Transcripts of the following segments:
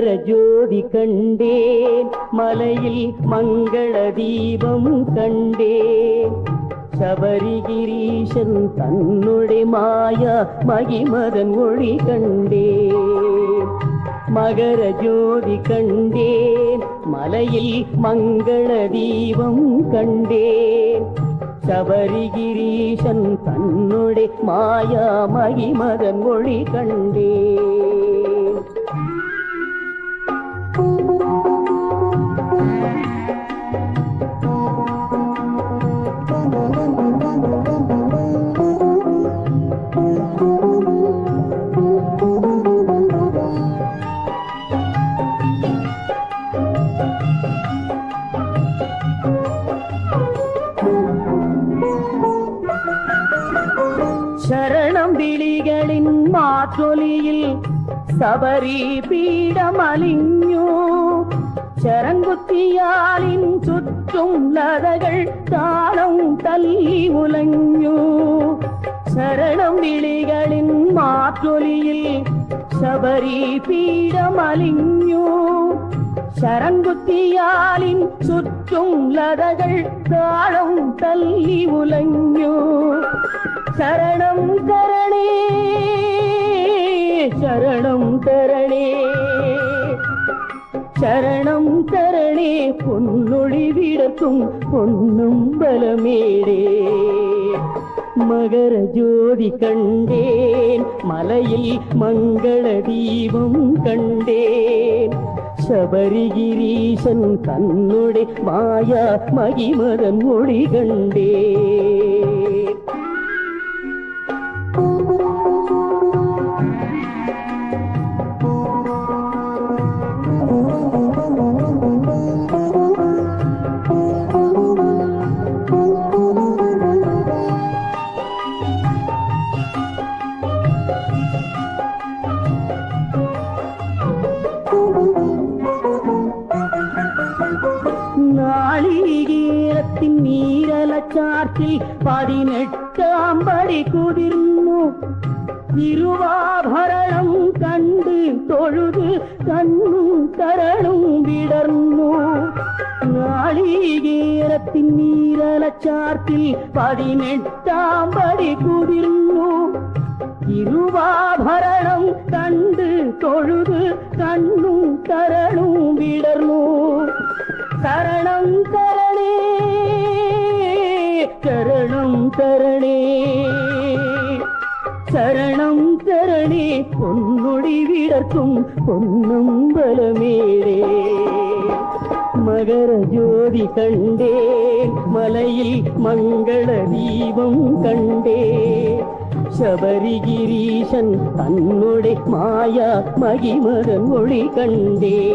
Makara Jyothi கண்டேன். மலையில் மங்கள தீபம் கண்டேன். சபரிகிரீஷன் தன்னுடைய மாயா மகிமதன் ஒளி கண்டேன். மகர ஜோதி கண்டேன். மலையில் மங்கள தீபம் கண்டேன். சபரிகிரீஷன் தன்னுடைய மாயா மகிமதன் ஒளி கண்டேன். കാറ്റൊലിയിൽ ശബരി പീഠമലിഞ്ഞു ചരങ്കുത്തിയാലിൻ ചുറ്റും ലതകൾ താളം തല്ലി ഉലഞ്ഞു ശരണം വിളികളിൻ മാറ്റൊലിയിൽ ശബരി പീഠമലിഞ്ഞു ശരംകുത്തിയാലിൻ ചുറ്റും ലതകൾ താളം തല്ലി ഉലഞ്ഞു ശരണം കരണേ சரணம் தரணே சரணம் தரணே பொன்னொழி விடக்கும் பொன்னும் பலமேடே. மகர ஜோதி கண்டேன் மலையில் மங்கள தீபம் கண்டேன். சபரிகிரீசன் தன்னுடைய மாயா மகிமதன் மொழி கண்டேன். வானத்தில் பதினெட்டாம் படி குதிர்ந்தோ திருவாபரணம் கண்டு தொழுது கண்ணும் கரணும் விடர்ந்தோ. நாளிகேரத்தின் நீரலச்சார்த்தில் பதினெட்டாம் படி குதிர்ந்தோ திருவாபரணம் கண்டு தொழுது கண்ணும் கரணும் விடர்மோ சரணம் கரணே. சரணம் தரணே. சரணம் தரணே பொன்னொடி விடர்க்கும் பொன்னும் பலமேடே மகர ஜோதி கண்டே மலையில் மங்கள தீபம் கண்டே. சபரிகிரீசன் தன்னுடைய மாயா மகிமதன் ஒளி கண்டே.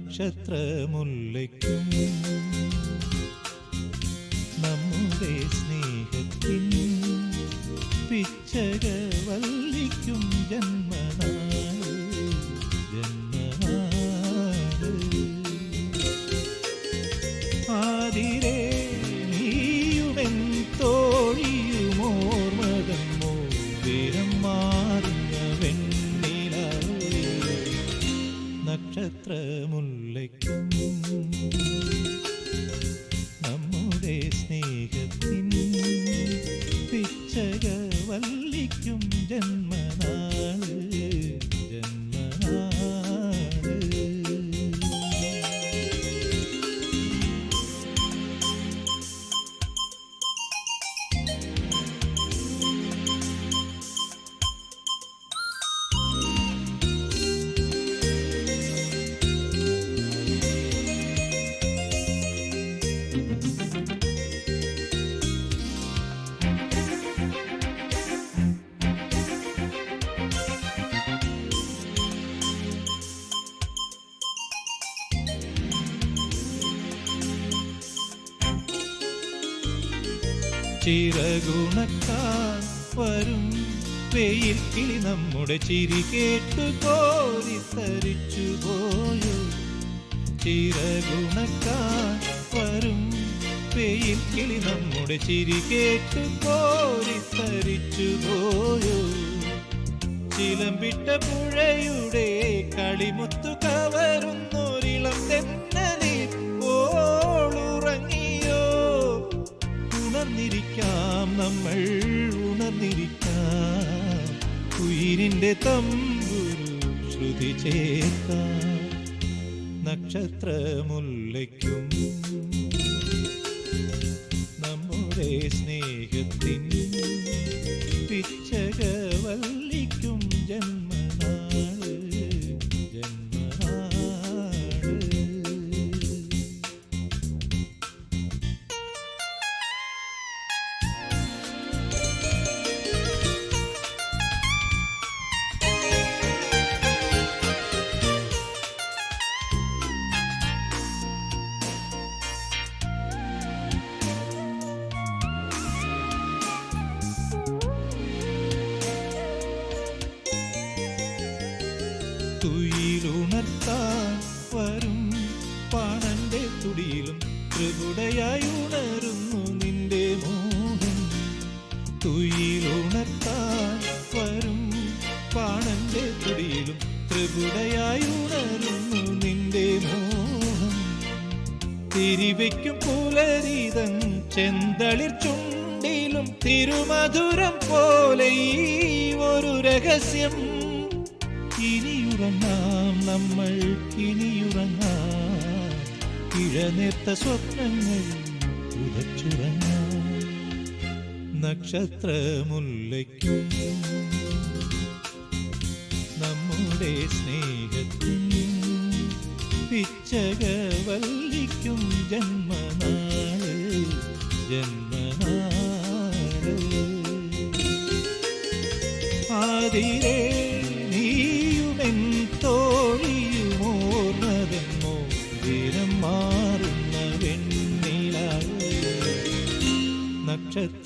നക്ഷത്രമുല്ലയ്ക്കും നമ്മുടെ സ്നേഹത്തിൻ പിച്ചക വല്ലിക്കും ജന്മനാൾ ജന്മനാൾ ആതിരേ നീയുമെൻ നക്ഷത്രമുല്ലയ്ക്കും വല്ലിക്കും ജന്മനാൾ കിളി നമ്മുടെ ചിരി കേട്ടു കോരിത്തരിച്ചു പോയോ. ചിറകുണക്കാൻ വരും പെയിൽ കിളി നമ്മുടെ ചിരി കേട്ടു കോരിത്തരിച്ചു പോയോ. ചിലമ്പിട്ട പുഴയുടെ കളിമുത്തു കവരുന്നൊരിളം തെന്നലി ഓളുറങ്ങിയോ ഉണർന്നിരിക്കാം നമ്മൾ ഉണർന്നിരിക്കാം. ഉയിരിന്റെ തമ്പുരു ശ്രുതി ചേർത്ത നക്ഷത്രമുല്ലയ്ക്കും. നമ്മുടെ സ്നേഹത്തിൻ തിരിവയ്ക്കും പുലരീതൻ ചെന്തളിർ ചുണ്ടിലും തിരുമധുരം പോലെ ഒരു രഹസ്യം. ഇനിയുറങ്ങാം നമ്മൾ ഇനിയുറങ്ങാം. ഇഴനേർത്ത സ്വപ്നങ്ങൾ ഉറച്ചുറങ്ങാം നക്ഷത്രമുല്ലയ്ക്കും നമ്മുടെ സ്നേഹത്തിൻ പിച്ചക വല്ലിക്കും ജന്മനാൾ ജന്മനാൾ. ആതിരേ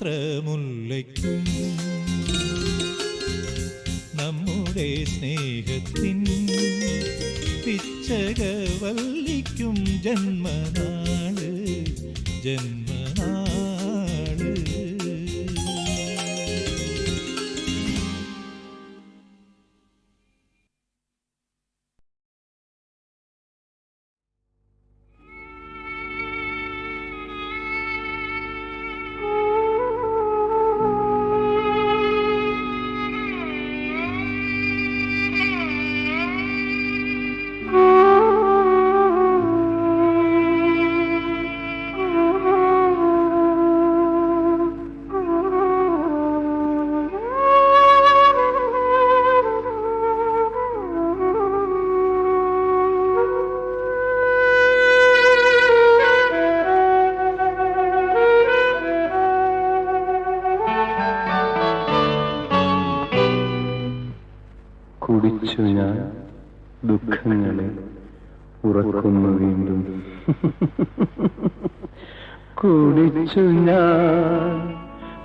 നക്ഷത്രമുല്ലയ്ക്കും നമ്മുടെ സ്നേഹത്തിൻ പിച്ചക വല്ലിക്കും ജന്മനാൾ ജന്മനാൾ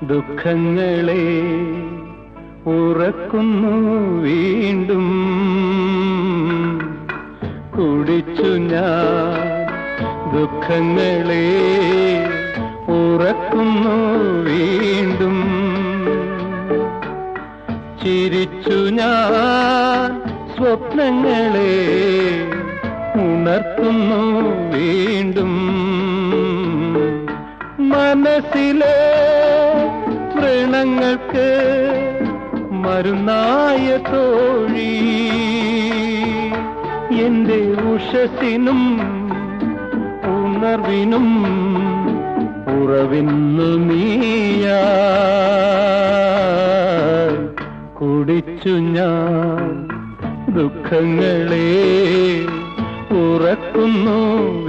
ദുഃഖങ്ങളെ ഉറക്കുന്നു വീണ്ടും. കുടിച്ചു ഞാൻ ദുഃഖങ്ങളെ ഉറക്കുന്നു വീണ്ടും. ചിരിച്ചു ഞാൻ സ്വപ്നങ്ങളെ ഉണർത്തുന്നു വീണ്ടും. മനസ്സിലെ വ്രണങ്ങൾക്ക് മരുന്നായ തോഴി. എന്റെ ഉഷസിനും ഉണർവിനും ഉറവിന്നു നീയ കുടിച്ചു ഞാൻ ദുഃഖങ്ങളെ ഉറക്കുന്നു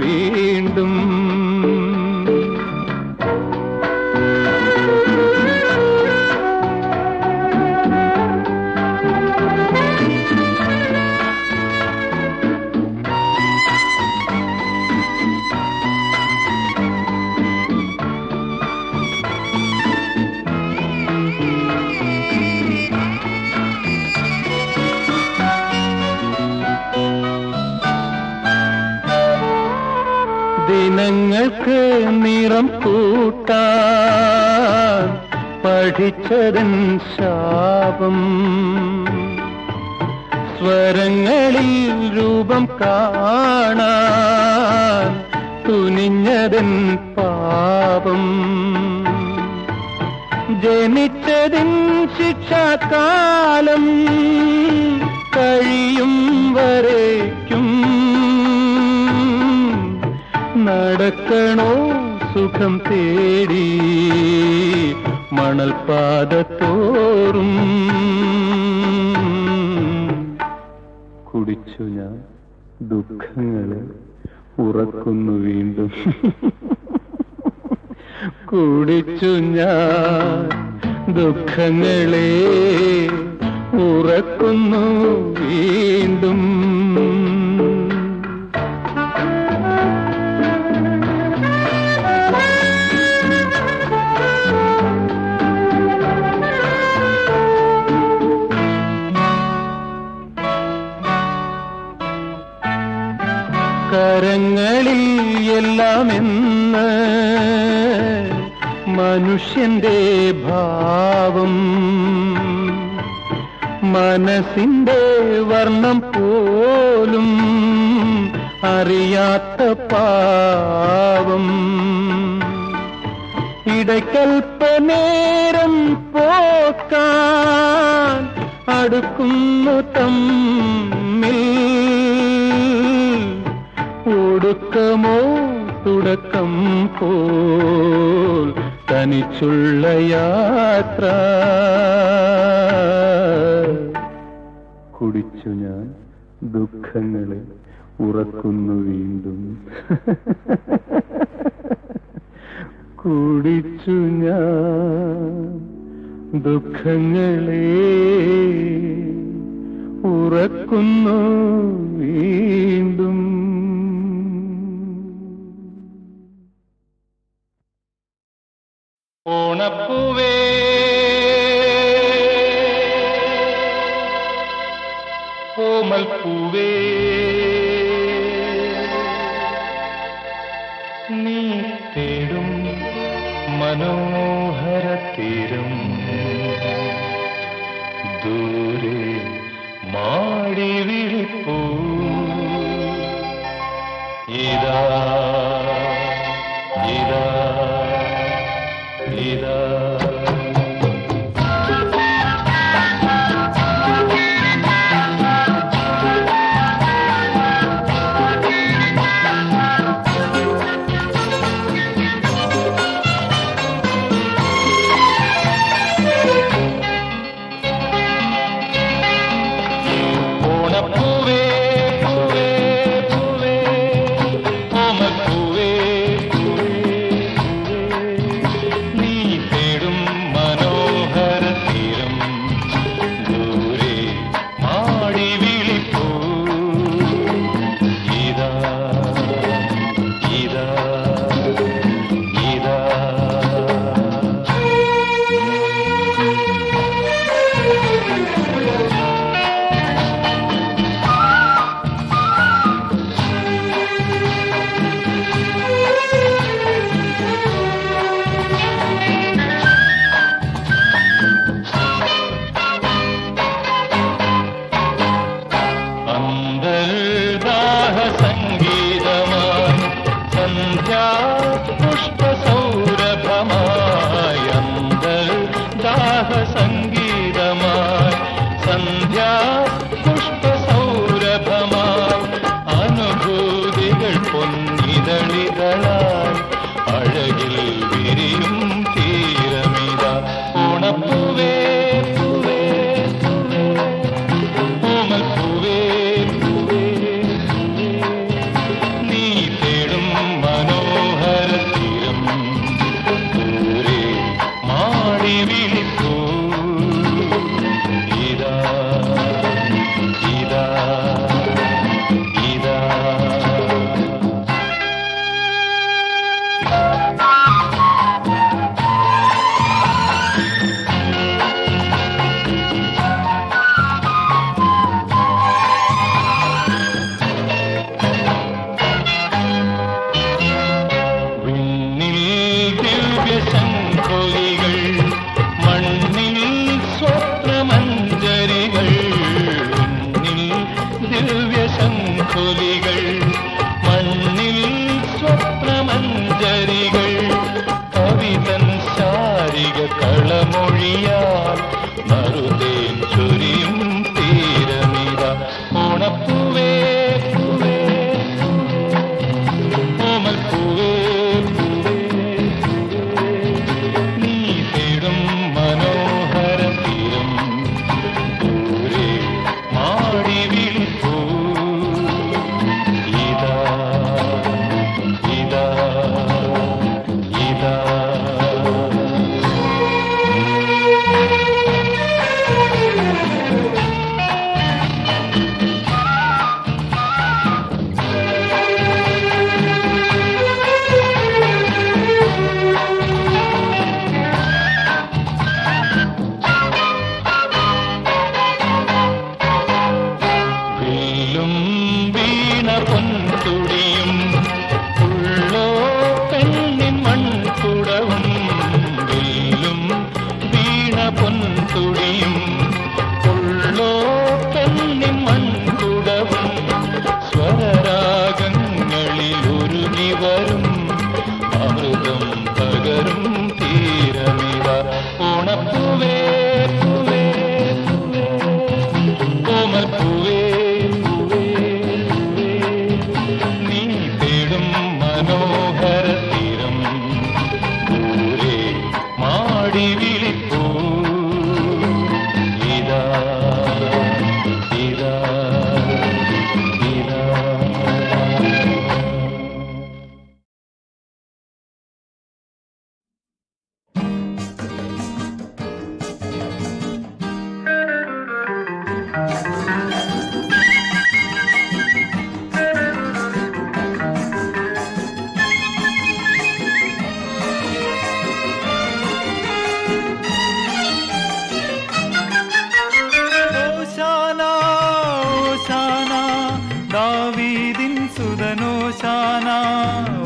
വീണ്ടും. പഠിച്ചതൻ ശാപം. സ്വരങ്ങളിൽ രൂപം കാണാൻ തുനിഞ്ഞതൻ പാപം. ജനിച്ചതിൻ ശിക്ഷാകാലം കഴിയും വരേക്കും. നടക്കണോ സുഖം തേടി മണൽപാദത്തോറും കുടിച്ചു ഞാൻ ദുഃഖങ്ങളെ ഉറക്കുന്നു വീണ്ടും. കുടിച്ചു ഞാൻ ദുഃഖങ്ങളെ ഉറക്കുന്നു വീണ്ടും. കരങ്ങളിൽ എല്ലാമെന്ന് മനുഷ്യന്റെ ഭാവം. മനസ്സിന്റെ വർണം പോലും അറിയാത്ത പാവം. ഇടയ്ക്കൽപ്പനേരം പോക്കാൻ അടുക്കുന്നു തമ്മിൽ. ഒടുക്കമോ തുടക്കം പോൽ തനിച്ചുള്ള യാത്ര. കുടിച്ചു ഞാൻ ദുഃഖങ്ങളെ ഉറക്കുന്നു വീണ്ടും. കുടിച്ചു ഞാൻ ദുഃഖങ്ങളെ ഉറക്കുന്നു വീണ്ടും. शाना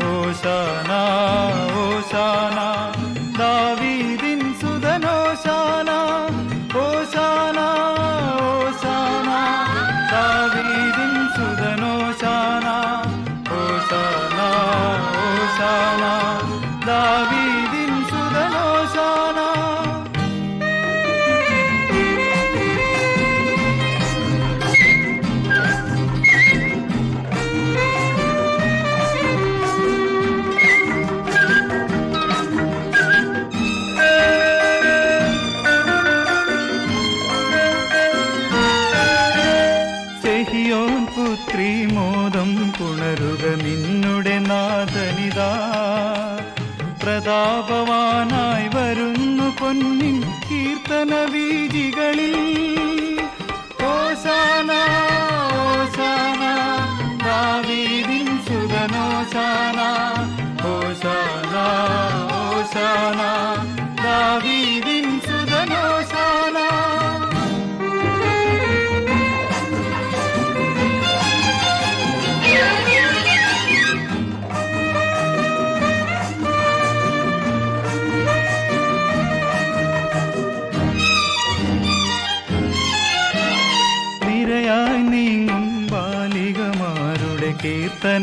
പ്രതാപവാനായി വരുന്നു പൊന്നിൻ കീർത്തന വീതികളിൽ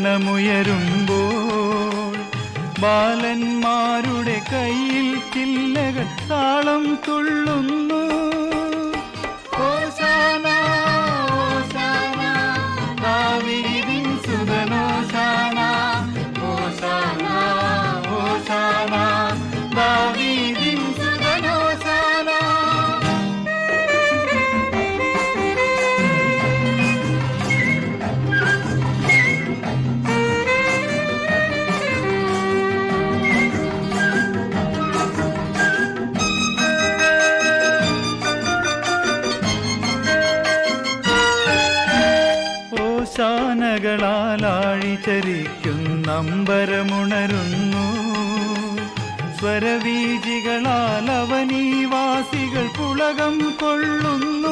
ഗാനമുയരുമ്പോൾ ബാലന്മാരുടെ കയ്യിൽ കില്ലകൾ താളം തുള്ളുന്നു. ആഡംബരമുണരുന്നു സ്വരവീചികളാൽ അവനീവാസികൾ പുളകം കൊള്ളുന്നു.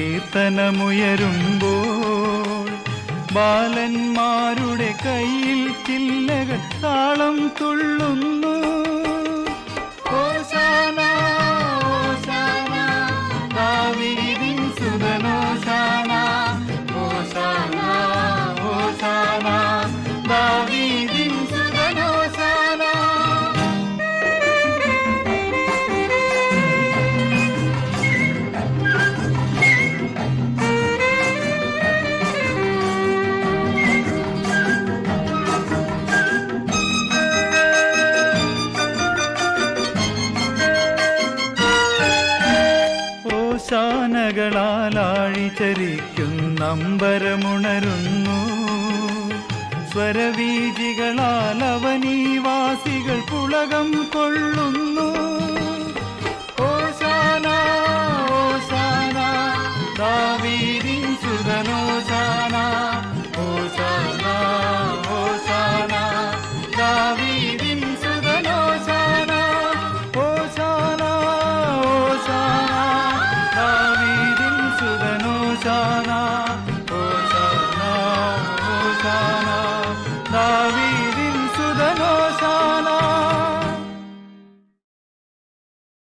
കീർത്തനമുയരുമ്പോൾ ബാലന്മാരുടെ കയ്യിൽ ചില്ലകൾ തുള്ളുന്നു. ചലനകളാലാഴിചരിക്കുന്നമ്പരമുണരുന്നു സ്വരവീചികളാൽ അവനീവാസികൾ പുളകം കൊള്ളുന്നു. ഓസാന ഓസാന ദാവീരിൻ